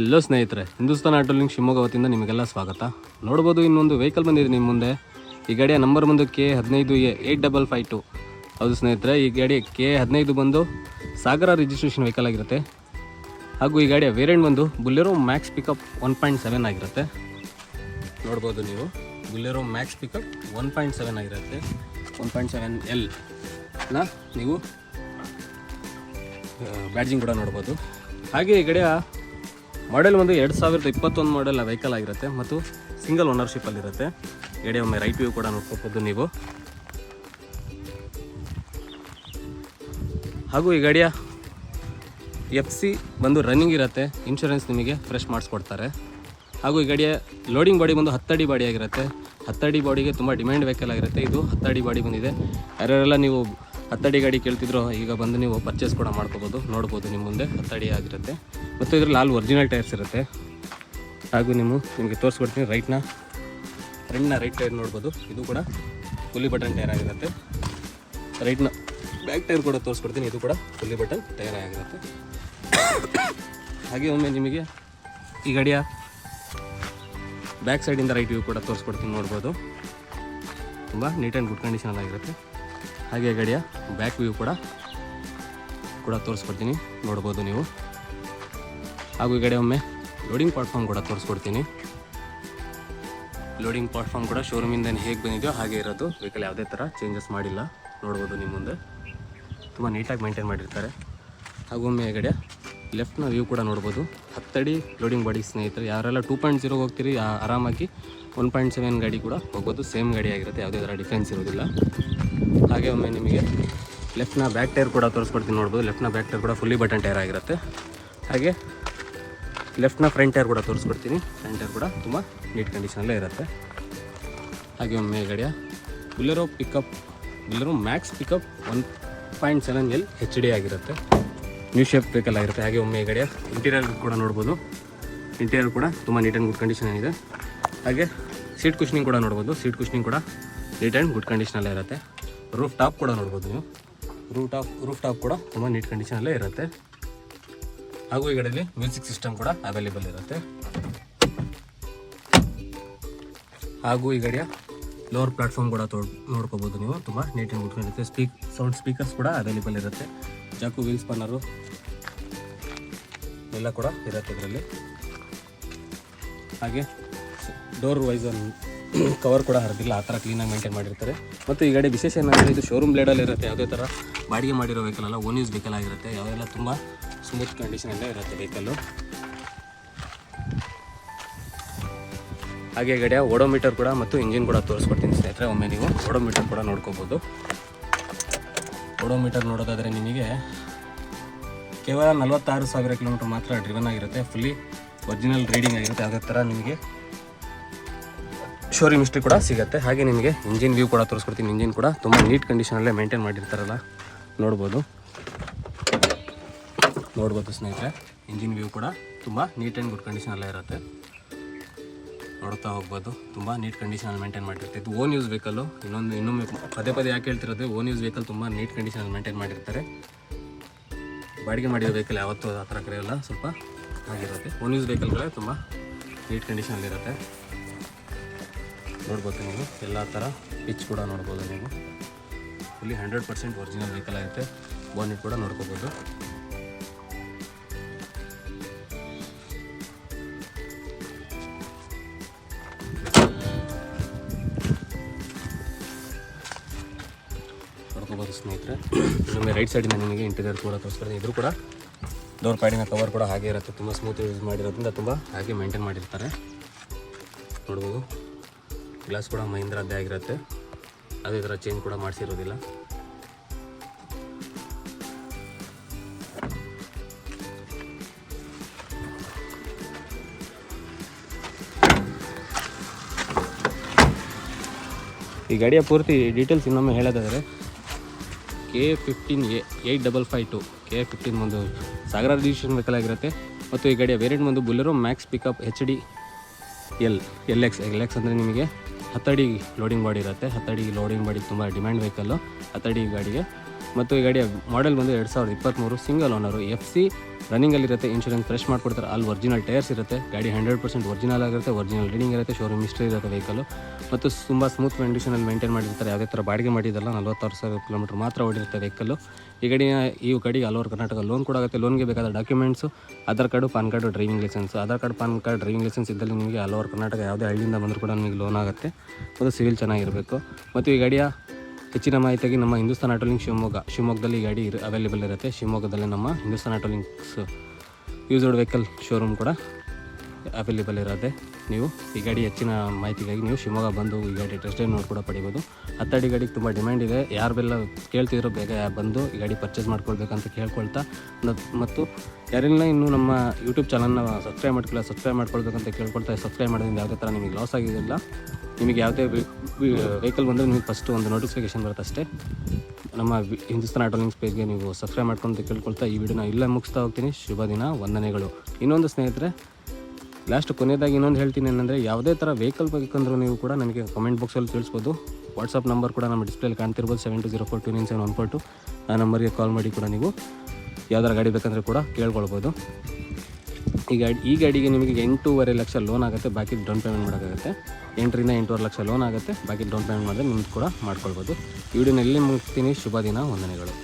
ಎಲ್ಲೋ ಸ್ನೇಹಿತರೆ, ಹಿಂದೂಸ್ತಾನ್ ಆಟೋಲಿಂಗ್ ಶಿವಮೊಗ್ಗ ವತಿಯಿಂದ ನಿಮಗೆಲ್ಲ ಸ್ವಾಗತ. ನೋಡ್ಬೋದು ಇನ್ನೊಂದು ವೆಹಿಕಲ್ ಬಂದಿದೆ ನಿಮ್ಮ ಮುಂದೆ. ಈ ಗಾಡಿಯ ನಂಬರ್ ಬಂದು ಕೆ ಹದಿನೈದು A eight double five two ಹೌದು ಸ್ನೇಹಿತರೆ, ಈ ಗಾಡಿ ಕೆ ಹದಿನೈದು ಬಂದು ಸಾಗರ ರಿಜಿಸ್ಟ್ರೇಷನ್ ವೆಹಿಕಲ್ ಆಗಿರುತ್ತೆ. ಹಾಗೂ ಈ ಗಾಡಿಯ ವೇರಿಯಂಟ್ ಬಂದು Bolero Maxx pickup one point seven ಆಗಿರುತ್ತೆ. ನೋಡ್ಬೋದು ನೀವು, Bolero Maxx pickup one point seven ಆಗಿರುತ್ತೆ. ಒನ್ ಪಾಯಿಂಟ್ ಸೆವೆನ್ ಎಲ್ನ ನೀವು ಬ್ಯಾಡ್ಜಿಂಗ್ ಕೂಡ ನೋಡ್ಬೋದು. ಹಾಗೆ ಈ ಗಾಡಿಯ ಮಾಡೆಲ್ ಒಂದು ಎರಡು ಸಾವಿರದ ಇಪ್ಪತ್ತೊಂದು ಮಾಡೆಲ್ ವೆಹಿಕಲ್ ಆಗಿರುತ್ತೆ ಮತ್ತು ಸಿಂಗಲ್ ಓನರ್ಶಿಪ್ಪಲ್ಲಿರುತ್ತೆ ಎಡೆ ಒಮ್ಮೆ ರೈಟ್ ವ್ಯೂ ಕೂಡ ನೋಡ್ಕೋಬೋದು ನೀವು. ಹಾಗೂ ಈ ಗಾಡಿಯ ಎಫ್ ಸಿ ಬಂದು ರನ್ನಿಂಗ್ ಇರುತ್ತೆ. ಇನ್ಶೂರೆನ್ಸ್ ನಿಮಗೆ ಫ್ರೆಶ್ ಮಾಡಿಸ್ಕೊಡ್ತಾರೆ. ಹಾಗೂ ಈ ಗಾಡಿಯ ಲೋಡಿಂಗ್ ಬಾಡಿ ಬಂದು ಹತ್ತಡಿ ಬಾಡಿ ಆಗಿರುತ್ತೆ. ಹತ್ತಡಿ ಬಾಡಿಗೆ ತುಂಬ ಡಿಮ್ಯಾಂಡ್ ವೆಹಿಕಲ್ ಆಗಿರುತ್ತೆ. ಇದು ಹತ್ತಡಿ ಬಾಡಿ ಬಂದಿದೆ. ಯಾರ್ಯಾರೆಲ್ಲ ನೀವು ಹತ್ತಡಿ ಗಾಡಿ ಕೇಳ್ತಿದ್ರು, ಈಗ ಬಂದು ನೀವು ಪರ್ಚೇಸ್ ಕೂಡ ಮಾಡ್ಕೋಬೋದು. ನೋಡ್ಬೋದು ನಿಮ್ಮ ಮುಂದೆ, ಹತ್ತಡಿ ಆಗಿರುತ್ತೆ. ಮತ್ತು ಇದ್ರಲ್ಲಿ ಆಲ್ ಒರಿಜಿನಲ್ ಟೈರ್ಸ್ ಇರುತ್ತೆ. ಹಾಗೂ ನೀವು ನಿಮಗೆ ತೋರಿಸ್ಕೊಡ್ತೀನಿ ರೈಟ್ನ ಫ್ರೆಂಡ್ನ ರೈಟ್ ಟೈರ್ ನೋಡ್ಬೋದು. ಇದು ಕೂಡ ಫುಲ್ಲಿ ಬಟನ್ ಟೈರ್ ಆಗಿರುತ್ತೆ. ರೈಟ್ನ ಬ್ಯಾಕ್ ಟೈರ್ ಕೂಡ ತೋರಿಸ್ಕೊಡ್ತೀನಿ. ಇದು ಕೂಡ ಫುಲ್ಲಿ ಬಟನ್ ಟೈರ್ ಆಗಿರುತ್ತೆ. ಹಾಗೆ ಒಮ್ಮೆ ನಿಮಗೆ ಈ ಗಾಡಿಯ ಬ್ಯಾಕ್ ಸೈಡಿಂದ ರೈಟ್ ವ್ಯೂ ಕೂಡ ತೋರಿಸ್ಕೊಡ್ತೀನಿ ನೋಡ್ಬೋದು. ತುಂಬ ನೀಟ್ ಆ್ಯಂಡ್ ಗುಡ್ ಕಂಡೀಷನಲ್ಲಿ ಆಗಿರುತ್ತೆ ಹಾಗೆ ಗಾಡಿಯ ಬ್ಯಾಕ್ ವ್ಯೂ ಕೂಡ ಕೂಡ ತೋರಿಸ್ಕೊಡ್ತೀನಿ. ನೋಡ್ಬೋದು ನೀವು. ಹಾಗೂ ಈ ಕಡೆ ಒಮ್ಮೆ ಲೋಡಿಂಗ್ ಪ್ಲಾಟ್ಫಾರ್ಮ್ ಕೂಡ ತೋರಿಸ್ಕೊಡ್ತೀನಿ. ಲೋಡಿಂಗ್ ಪ್ಲಾಟ್ಫಾರ್ಮ್ ಕೂಡ ಶೋರೂಮಿಂದ ಹೇಗೆ ಬಂದಿದೆಯೋ ಹಾಗೆ ಇರೋದು. ವೆಹಿಕಲ್ ಯಾವುದೇ ಥರ ಚೇಂಜಸ್ ಮಾಡಿಲ್ಲ. ನೋಡ್ಬೋದು ನಿಮ್ಮ ಮುಂದೆ. ತುಂಬ ನೀಟಾಗಿ ಮೇಂಟೈನ್ ಮಾಡಿರ್ತಾರೆ. ಹಾಗೂ ಒಮ್ಮೆ ಈ ಕಡೆ ಲೆಫ್ಟ್ನ ವ್ಯೂ ಕೂಡ ನೋಡ್ಬೋದು. ಹತ್ತಡಿ ಲೋಡಿಂಗ್ ಬಾಡಿ ಸ್ನೇಹಿತರೆ, ಯಾರೆಲ್ಲ ಟೂ ಪಾಯಿಂಟ್ ಜೀರೋಗೆ ಹೋಗ್ತೀರಿ ಆರಾಮಾಗಿ ಒನ್ ಪಾಯಿಂಟ್ ಸೆವೆನ್ ಗಾಡಿ ಕೂಡ ಹೋಗೋದು ಸೇಮ್ ಗಾಡಿ ಆಗಿರುತ್ತೆ, ಯಾವುದೇ ಥರ ಡಿಫ್ರೆನ್ಸ್ ಇರೋದಿಲ್ಲ. ಹಾಗೆ ಒಮ್ಮೆ ನಿಮಗೆ ಲೆಫ್ಟ್ನ ಬ್ಯಾಕ್ ಟೈರ್ ಕೂಡ ತೋರಿಸ್ಕೊಡ್ತೀನಿ ನೋಡ್ಬೋದು. ಲೆಫ್ಟ್ನ ಬ್ಯಾಕ್ ಟೈರ್ ಕೂಡ ಫುಲ್ಲಿ ಬಟನ್ ಟೈರ್ ಆಗಿರುತ್ತೆ. ಹಾಗೆ ಲೆಫ್ಟ್ನ ಫ್ರಂಟ್ ಟೈರ್ ಕೂಡ ತೋರಿಸ್ಕೊಡ್ತೀನಿ. ಫ್ರಂಟ್ ಟೈರ್ ಕೂಡ ತುಂಬ ನೀಟ್ ಕಂಡೀಷನಲ್ಲೇ ಇರುತ್ತೆ. ಹಾಗೆ ಒಮ್ಮೆ ಗಾಡಿಯ Bolero pickup Bolero Maxx pickup one point seven L H D ಆಗಿರುತ್ತೆ. ನ್ಯೂ ಶೇಪ್ ವೆಹಿಕಲ್ ಆಗಿರುತ್ತೆ. ಹಾಗೆ ಒಮ್ಮೆ ಗಾಡಿಯ ಇಂಟೀರಿಯರ್ ಕೂಡ ನೋಡ್ಬೋದು. ಇಂಟೀರಿಯರ್ ಕೂಡ ತುಂಬ ನೀಟ್ ಆ್ಯಂಡ್ ಗುಡ್ ಕಂಡೀಷನ್ ಇದೆ ಹಾಗೆ ಸೀಟ್ ಕುಷ್ನಿಂಗ್ ಕೂಡ ನೋಡ್ಬೋದು. ಸೀಟ್ ಕುಷ್ನಿಂಗ್ ಕೂಡ ನೀಟ್ ಆ್ಯಂಡ್ ಗುಡ್ ಕಂಡೀಷನಲ್ಲೇ ಇರುತ್ತೆ. ರೂಫ್ ಟಾಪ್ ಕೂಡ ನೋಡ್ಬೋದು ನೀವು. ರೂಫ್ ಟಾಪ್ ರೂಫ್ ಟಾಪ್ ಕೂಡ ತುಂಬ ನೀಟ್ ಕಂಡೀಷನಲ್ಲೇ ಇರುತ್ತೆ. ಹಾಗೂ ಈ ಗಾಡಿಯಲ್ಲಿ ಮ್ಯೂಸಿಕ್ ಸಿಸ್ಟಮ್ ಕೂಡ ಅವೈಲೇಬಲ್ ಇರುತ್ತೆ. ಹಾಗೂ ಈ ಗಾಡಿಯ ಲೋವರ್ ಪ್ಲಾಟ್ಫಾರ್ಮ್ ಕೂಡ ತೋ ನೋಡ್ಕೋಬೋದು ನೀವು. ತುಂಬ ನೀಟಾಗಿ ಉಟ್ಕೊಂಡಿರುತ್ತೆ ಸ್ಪೀಕ್ ಸೌಂಡ್ ಸ್ಪೀಕರ್ಸ್ ಕೂಡ ಅವೈಲೇಬಲ್ ಇರುತ್ತೆ. ಜಾಕು ವೀಲ್ ಸ್ಪನ್ನರು ಎಲ್ಲ ಕೂಡ ಇರುತ್ತೆ ಇದರಲ್ಲಿ. ಹಾಗೆ ಡೋರ್ ವೈಸ್ ಕವರ್ ಕೂಡ ಹರಿದಿಲ್ಲ, ಆ ಥರ ಕ್ಲೀನಾಗಿ ಮೇಂಟೈನ್ ಮಾಡಿರ್ತಾರೆ. ಮತ್ತು ಈ ಗಾಡಿ ವಿಶೇಷ ಏನಂದರೆ ಇದು ಶೋರೂಮ್ ಬ್ಲೇಡಲ್ಲಿ ಇರುತ್ತೆ, ಯಾವುದೇ ಥರ ಬಾಡಿಗೆ ಮಾಡಿರೋ ವೆಹಿಕಲ್ ಅಲ್ಲ ಓನ್ ಯೂಸ್ ವೆಹಿಕಲ್ ಆಗಿರುತ್ತೆ, ಯಾವೆಲ್ಲ ತುಂಬ ಸ್ಮೂತ್ ಕಂಡೀಷನಲ್ಲೇ ಇರುತ್ತೆ ವೆಹಿಕಲ್ಲು ಹಾಗೆ ಗಾಡಿಯ ಓಡೋಮೀಟರ್ ಕೂಡ ಮತ್ತು ಇಂಜಿನ್ ಕೂಡ ತೋರಿಸ್ಕೊಡ್ತೀನಿ ಸ್ನೇಹಿತರೆ, ಒಮ್ಮೆ ನೀವು ಓಡೋಮೀಟರ್ ಕೂಡ ನೋಡ್ಕೋಬೋದು. ಓಡೋಮೀಟರ್ ನೋಡೋದಾದರೆ ನಿಮಗೆ ಕೇವಲ ನಲವತ್ತಾರು ಸಾವಿರ ಕಿಲೋಮೀಟರ್ ಮಾತ್ರ ಡ್ರಿವನ್ ಆಗಿರುತ್ತೆ ಫುಲ್ಲಿ ಒರಿಜಿನಲ್ ರೀಡಿಂಗ್ ಆಗಿರುತ್ತೆ, ಅದೇ ಥರ ನಿಮಗೆ ಶೋರೂಮ್ ಹಿಸ್ಟ್ರಿ ಕೂಡ ಸಿಗುತ್ತೆ. ಹಾಗೆ ನಿಮಗೆ ಇಂಜಿನ್ ವ್ಯೂ ಕೂಡ ತೋರಿಸ್ಕೊಡ್ತೀನಿ. ಇಂಜಿನ್ ಕೂಡ ತುಂಬ ನೀಟ್ ಕಂಡೀಷನಲ್ಲೇ ಮೇಂಟೈನ್ ಮಾಡಿರ್ತಾರಲ್ಲ. ನೋಡ್ಬೋದು. ನೋಡ್ಬೋದು ಸ್ನೇಹಿತರೆ. ಇಂಜಿನ್ ವ್ಯೂ ಕೂಡ ತುಂಬ ನೀಟ್ ಆ್ಯಂಡ್ ಗುಡ್ ಕಂಡೀಷನಲ್ಲೇ ಇರುತ್ತೆ. ನೋಡ್ತಾ ಹೋಗ್ಬೋದು. ತುಂಬ ನೀಟ್ ಕಂಡೀಷನಲ್ಲಿ ಮೇಂಟೈನ್ ಮಾಡಿರ್ತಾರೆ ಇದು ಓನ್ ಯೂಸ್ ವೆಹಿಕಲ್ಲು ಇನ್ನೊಂದು, ಇನ್ನೊಮ್ಮೆ ಪದೇ ಪದೇ ಯಾಕೆ ಹೇಳ್ತಿರೋದು ಓನ್ ಯೂಸ್ ವೆಹಿಕಲ್ ತುಂಬ ನೀಟ್ ಕಂಡೀಷನಲ್ಲಿ ಮೇಂಟೈನ್ ಮಾಡಿರ್ತಾರೆ. ಬಾಡಿಗೆ ಮಾಡಿರೋ ವೆಹಿಕಲ್ ಯಾವತ್ತೂ ಆ ಥರ ಕರೆಯಲ್ಲ. ಸ್ವಲ್ಪ ಆಗಿರುತ್ತೆ ಓನ್ ಯೂಸ್ ವೆಹಿಕಲ್ಗಳೇ ತುಂಬ ನೀಟ್ ಕಂಡೀಷನಲ್ಲಿರುತ್ತೆ ನೋಡ್ಬೋದು ನೀವು. ಎಲ್ಲ ಥರ ಪಿಚ್ ಕೂಡ ನೋಡ್ಬೋದು ನೀವು. Fully hundred percent original vehicle ಆಗುತ್ತೆ. ಬೋನೆಟ್ ಕೂಡ ನೋಡ್ಕೋಬೋದು. ನೋಡ್ಕೋಬೋದು ಸ್ನೇಹಿತರೆ. ನಿಮಗೆ ರೈಟ್ ಸೈಡಿನ ನಿಮಗೆ ಇಂಟೀರಿಯರ್ ಕೂಡ ತೋರಿಸ್ತಾರೆ ಇದ್ರು ಕೂಡ ಡೋರ್ ಪ್ಯಾಡಿನ ಕವರ್ ಕೂಡ ಹಾಗೆ ಇರುತ್ತೆ. ತುಂಬ ಸ್ಮೂತ್ ಯೂಸ್ ಮಾಡಿರೋದ್ರಿಂದ ತುಂಬ ಹಾಗೆ ಮೇಂಟೈನ್ ಮಾಡಿರ್ತಾರೆ. ನೋಡ್ಬೋದು. ಗ್ಲಾಸ್ ಕೂಡ ಮಹೀಂದ್ರದ್ದೇ ಆಗಿರುತ್ತೆ. ಅದೇ ಥರ ಚೇಂಜ್ ಕೂಡ ಮಾಡಿಸಿರೋದಿಲ್ಲ. ಈ ಗಾಡಿಯ ಪೂರ್ತಿ ಡೀಟೇಲ್ಸ್ ಇನ್ನೊಮ್ಮೆ ಹೇಳೋದಾದರೆ K fifteen A eight double five two K fifteen ಒಂದು ಸಾಗರ ರಿಜಿಸ್ಟ್ರೇಷನ್ ವೆಹಿಕಲ್ ಆಗಿರುತ್ತೆ ಮತ್ತು ಈ ಗಾಡಿಯ ವೇರಿಯಂಟ್ ಒಂದು Bolero max pickup H D L L X L X ಅಂದರೆ ನಿಮಗೆ ಹತ್ತಡಿ ಲೋಡಿಂಗ್ ಬಾಡಿ ಇರುತ್ತೆ. ಹತ್ತಡಿ ಲೋಡಿಂಗ್ ಬಾಡಿ ತುಂಬ ಡಿಮ್ಯಾಂಡ್ ವೆಹಿಕಲ್ಲು ಹತ್ತಡಿ ಗಾಡಿಗೆ ಮತ್ತು ಈ ಗಾಡಿಯ ಮಾಡೆಲ್ ಬಂದು ಎರಡು ಸಾವಿರದ ಇಪ್ಪತ್ತ್ಮೂರು ಸಿಂಗಲ್ ಓನರು ಎಫ್ ಸಿ ರನ್ನಿಂಗಲ್ಲಿರುತ್ತೆ ಇನ್ಶೂರೆನ್ಸ್ ಫ್ರೆಶ್ ಮಾಡಿಕೊಡ್ತಾರೆ. ಅಲ್ಲಿ ಒರಿಜಿನಲ್ ಟೈರ್ಸ್ ಇರುತ್ತೆ. ಗಾಡಿ ಹಂಡ್ರೆಡ್ ಪರ್ಸೆಂಟ್ ಒರಿಜಿನಲ್ ಆಗಿರುತ್ತೆ ಒರಿಜಿನಲ್ ರೀಡಿಂಗ್ ಇರುತ್ತೆ ಶೋರೂಮ್ ಹಿಸ್ಟ್ರಿ ಇರುತ್ತೆ ವೆಹಿಕಲ್ ಮತ್ತು ತುಂಬ ಸ್ಮೂತ್ ಕಂಡೀಷನಲ್ಲಿ ಮೇಂಟೈನ್ ಮಾಡಿರ್ತಾರೆ. ಯಾವುದೇ ಥರ ಬಾಡಿಗೆ ಮಾಡಿದ್ದಲ್ಲ ನಲ್ವತ್ತಾರು ಸಾವಿರ ಕಿಲೋಮೀಟರ್ ಮಾತ್ರ ಓಡಿರುತ್ತೆ ವೆಹಿಕಲ್ಲು ಈ ಗಾಡಿಯ ಈ ಗಾಡಿಗೆ ಆಲ್ ಓವರ್ ಕರ್ನಾಟಕ ಲೋನ್ ಕೂಡ ಆಗುತ್ತೆ. ಲೋನ್ಗೆ ಬೇಕಾದ documents Aadhaar card PAN card driving licence Aadhaar card PAN card driving licence ಇದ್ದಲ್ಲಿ ನಿಮಗೆ ಆಲ್ ಓವರ್ ಕರ್ನಾಟಕ ಯಾವುದೇ ಹಳ್ಳಿಯಿಂದ ಬಂದರೂ ಕೂಡ ನಿಮಗೆ ಲೋನ್ ಆಗುತ್ತೆ. ಮತ್ತು ಸಿವಿಲ್ ಚೆನ್ನಾಗಿರಬೇಕು. ಮತ್ತು ಈ ಗಾಡಿಯ ಹೆಚ್ಚಿನ ಮಾಹಿತಿಯಾಗಿ ನಮ್ಮ ಹಿಂದೂಸ್ತಾನ್ ಆಟೋಲಿಂಗ್ ಶಿವಮೊಗ್ಗ. ಶಿವಮೊಗ್ಗದಲ್ಲಿ ಗಾಡಿ ಅವೈಲೇಬಲ್ ಇರುತ್ತೆ. ಶಿವಮೊಗ್ಗದಲ್ಲಿ ನಮ್ಮ Hindustan Autolinks used vehicle showroom ಕೂಡ ಅವೈಲೇಬಲ್ ಇರುತ್ತೆ. ನೀವು ಈ ಗಾಡಿ ಹೆಚ್ಚಿನ ಮಾಹಿತಿಗಾಗಿ ನೀವು ಶಿವಮೊಗ್ಗ ಬಂದು ಈ ಗಾಡಿ ಟೆಸ್ಟ್ ಡ್ರೈವ್ ನೋಡಿ ಕೂಡ ಪಡಿಬೋದು. ಹತ್ತಡಿ ಗಾಡಿಗೆ ತುಂಬ ಡಿಮ್ಯಾಂಡ್ ಇದೆ. ಯಾರು ಬೆಲ್ಲ ಕೇಳ್ತಿದ್ರು ಬೇಗ ಬಂದು ಈ ಗಾಡಿ ಪರ್ಚೇಸ್ ಮಾಡ್ಕೊಳ್ಬೇಕಂತ ಕೇಳ್ಕೊಳ್ತಾ ಮತ್- ಮತ್ತು ಯಾರೆಲ್ಲ ಇನ್ನೂ ನಮ್ಮ ಯೂಟ್ಯೂಬ್ ಚಾನಲ್ನ ಸಬ್ಸ್ಕ್ರೈಬ್ ಮಾಡ್ಕೊಳ್ಳಿ ಸಬ್ಸ್ಕ್ರೈಬ್ ಮಾಡ್ಕೊಳ್ಬೇಕಂತ ಕೇಳ್ಕೊಳ್ತಾ ಸಬ್ಸ್ಕ್ರೈಬ್ ಮಾಡೋದ್ರಿಂದ ಯಾವುದೇ ಥರ ನಿಮಗೆ ಲಾಸ್ ಆಗಿರಲಿಲ್ಲ ನಿಮಗೆ ಯಾವುದೇ ವೆಹಿಕಲ್ ಬಂದರೆ ನಿಮಗೆ ಫಸ್ಟು ಒಂದು ನೋಟಿಫಿಕೇಶನ್ ಬರುತ್ತೆ ಅಷ್ಟೇ. ನಮ್ಮ ಹಿಂದೂಸ್ತಾನ್ ಆಟೋಲಿಂಗ್ಸ್ ಪೇಜ್ಗೆ ನೀವು ಸಬ್ಸ್ಕ್ರೈಬ್ ಮಾಡ್ಕೊಂಡು ಕೇಳ್ಕೊಳ್ತಾ ಈ ವಿಡಿಯೋನ ಇಲ್ಲೇ ಮುಗಿಸ್ತಾ ಹೋಗ್ತೀನಿ. ಶುಭ ದಿನ, ವಂದನೆಗಳು. ಇನ್ನೊಂದು ಸ್ನೇಹಿತರೆ ಲಾಸ್ಟ್ ಕೊನೆಯದಾಗಿ ಇನ್ನೊಂದು ಹೇಳ್ತೀನಿ ಏನಂದರೆ, ಯಾವುದೇ ಥರ ವೆಹಿಕಲ್ ಬೇಕಂದ್ರೂ ನೀವು ಕೂಡ ನನಗೆ ಕಮೆಂಟ್ ಬಾಕ್ಸಲ್ಲಿ ತಿಳಿಸ್ಬೋದು. ವಾಟ್ಸಪ್ ನಂಬರ್ ಕೂಡ ನಮ್ಮ ಡಿಸ್ಪ್ಲೇಲಿ ಕಾಣ್ತಿರ್ಬೋದು seven two zero four two nine seven one four two ಆ ನಂಬರ್ಗೆ ಕಾಲ್ ಮಾಡಿ ಕೂಡ ನೀವು ಯಾವ್ದಾರು ಗಾಡಿ ಬೇಕಂದ್ರೆ ಕೂಡ ಕೇಳ್ಕೊಳ್ಬೋದು. ಈ ಗಾಡಿ, ಈ ಗಾಡಿಗೆ ನಿಮಗೆ ಎಂಟೂವರೆ ಲಕ್ಷ ಲೋನ್ ಆಗುತ್ತೆ, ಬಾಕಿ ಡೌನ್ ಪೇಮೆಂಟ್ ಮಾಡೋಕ್ಕಾಗುತ್ತೆ. ಎಂಟರಿಂದ ಎಂಟೂವರೆ ಲಕ್ಷ ಲೋನ್ ಆಗುತ್ತೆ, ಬಾಕಿ ಡೌನ್ ಪೇಮೆಂಟ್ ಮಾಡಿದ್ರೆ ನಿಮ್ದು ಕೂಡ ಮಾಡ್ಕೊಳ್ಬೋದು. ಈ ವಿಡಿಯೋನ ಎಲ್ಲಿ ಮುಗಿಸ್ತೀನಿ. ಶುಭ ದಿನ, ವಂದನೆಗಳು.